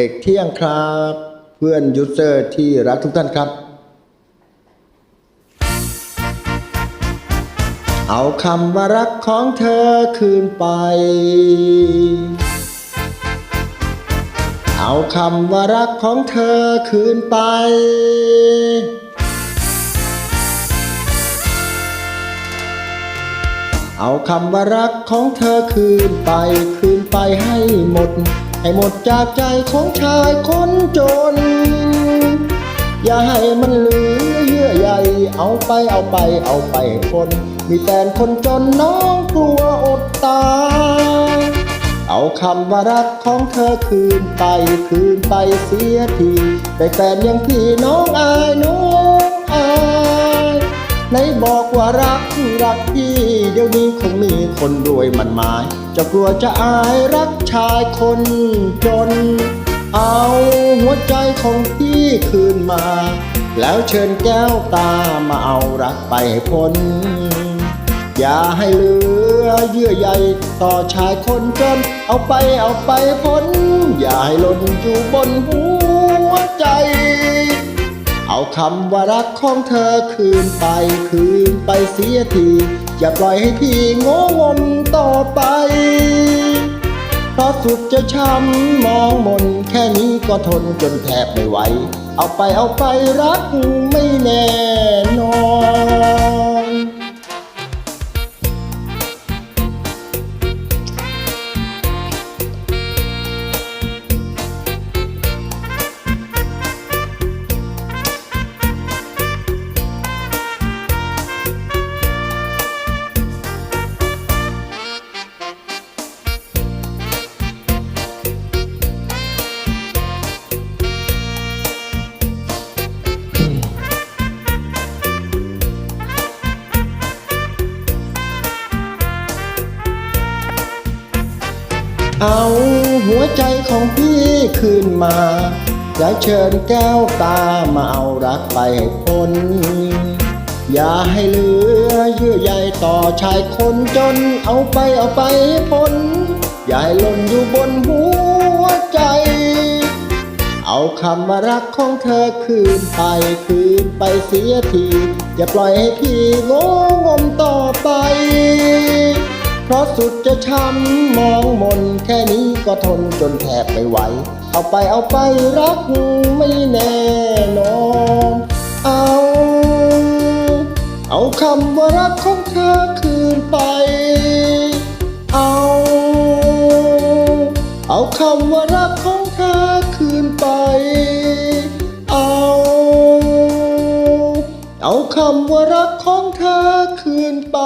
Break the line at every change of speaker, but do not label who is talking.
เอกเที่ยงครับเพื่อนยูเซอร์ที่รักทุกท่านครับ เอาคำว่ารักของเธอคืนไป เอาคำว่ารักของเธอคืนไป เอาคำว่ารักของเธอคืนไป คืนไปให้หมด ให้หมดจากใจของชายคนจน อย่าให้มันเหลือเยื่อใยเอาไปเอาไปเอาไปคน มีแต่คนจนน้องกลัวอดตายเอาคำว่ารักของเธอคืนไปคืนไปเสียทีแต่แฟนยังพี่น้องอายน้องอายไหนบอกว่ารัก รักพี่เดี๋ยวนี้คงมีคนรวยมันหมาย จะกลัวจะอายรักชายคนจน เอาหัวใจของพี่คืนมา แล้วเชิญแก้วตามาเอารักไปพ้น อย่าให้เหลือเยื่อใยต่อชายคนจน เอาไปเอาไปพ้น อย่าให้หล่นอยู่บนหัวใจ เอาคำว่ารักของเธอคืนไปคืนไปเสียที อย่าปล่อยให้พี่โง่งมต่อไป เพราะสุดจะช้ำมองมนแค่นี้ก็ทนจนแทบไม่ไหว เอาไปเอาไปรักไม่แน่นอน เอาหัวใจของพี่คืนมาอย่าเชิญแก้วตามาเอารักไปให้พ้นอย่าให้เหลือเยื่อใยต่อชายคนจนเอาไปเอาไปให้พ้นอย่าให้หล่นอยู่บนหัวใจ เอาคำว่ารักของเธอคืนไปคืนไปเสียที อย่าปล่อยให้พี่โง่งม เพราะสุดจะช้ำมองมนแค่นี้ก็ทนจนแทบไม่ไหว เอาไปเอาไปรักไม่แน่นอนเอา เอาคำว่ารักของเธอคืนไป เอา เอาคำว่ารักของเธอคืนไป เอา เอาคำว่ารักของเธอคืนไป